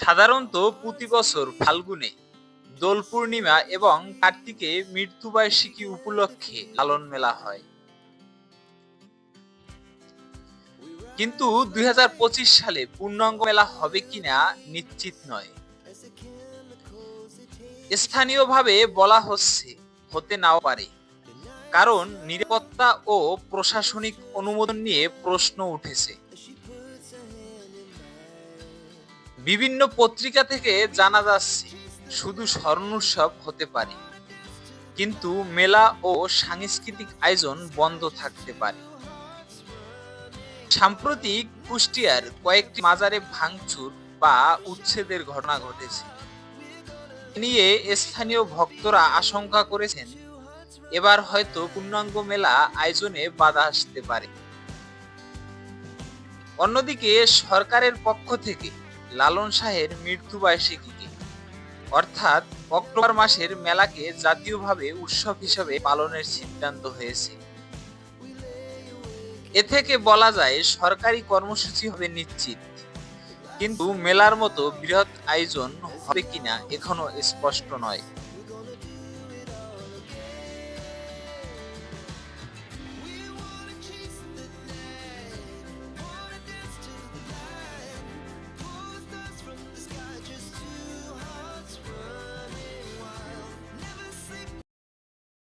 সাধারণত প্রতি বছর ফাল্গুনে, দোল পূর্ণিমা এবং কার্তিকে মৃত্যুবার্ষিকী উপলক্ষে লালন মেলা হয়। কিন্তু দুই হাজার পঁচিশ সালে পূর্ণাঙ্গ মেলা হবে কিনা নিশ্চিত নয়। স্থানীয়ভাবে বলা হচ্ছে, হতে নাও পারে। কারণ নিরাপত্তা ও প্রশাসনিক অনুমোদন নিয়ে প্রশ্ন উঠেছে। বিভিন্ন পত্রিকা থেকে জানা যাচ্ছে, শুধু স্মরণ উৎসব হতে পারে। কিন্তু মেলা ও সাংস্কৃতিক আয়োজন বন্ধ থাকতে পারে। সাম্প্রতিক কুষ্টিয়ার কয়েকটি মাজারে ভাঙচুর বা উচ্ছেদের ঘটনা ঘটেছে। নিয়ে স্থানীয় ভক্তরা আশঙ্কা করেছেন, এবার হয়তো পূর্ণাঙ্গ মেলা আয়োজনে বাধা আসতে পারে। অন্যদিকে সরকারের পক্ষ থেকে লালন শাহের মৃত্যুবার্ষিকীকে অর্থাৎ অক্টোবর মাসের মেলাকে জাতীয়ভাবে উৎসব হিসেবে পালনের সিদ্ধান্ত হয়েছে। এ থেকে বলা যায় সরকারি কর্মসূচি হবে নিশ্চিত। কিন্তু মেলার মতো বৃহৎ আয়োজন হবে কিনা এখনও স্পষ্ট নয়।